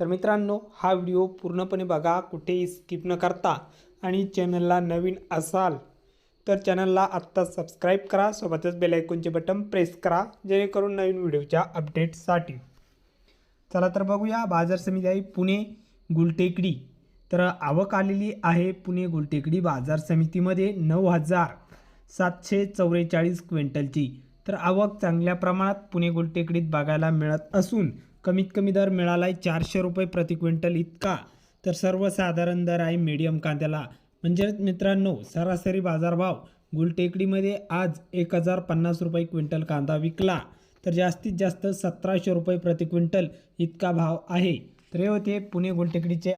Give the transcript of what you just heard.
तर मित्रांनो हा व्हिडिओ पूर्णपणे बघा कुठेही स्किप न करता. आणि चॅनलला नवीन असाल तर चॅनलला आत्ता सबस्क्राईब करा. सोबतच बेलायकोनचे बटन प्रेस करा जेणेकरून नवीन व्हिडिओच्या अपडेटसाठी चला तर बघूया बाजार समिती आहे पुणे गुलटेकडी. तर आवक आलेली आहे पुणे गुलटेकडी बाजार समितीमध्ये नऊ हजार सातशे चौवेचाळीस क्विंटलची. तर आवक चांगल्या प्रमाणात पुणे गुलटेकडीत बघायला मिळत असून कमीत कमी दर मिळाला आहे चारशे रुपये प्रति क्विंटल इतका. तर सर्वसाधारण दर आहे मीडियम कांद्याला. म्हणजे मित्रांनो सरासरी बाजारभाव गुलटेकडीमध्ये आज एक हजार पन्नास रुपये क्विंटल कांदा विकला. तर जास्तीत जास्त सतराशे रुपये प्रति क्विंटल इतका भाव आहे. तर हे होते पुणे गुलटेकडीचे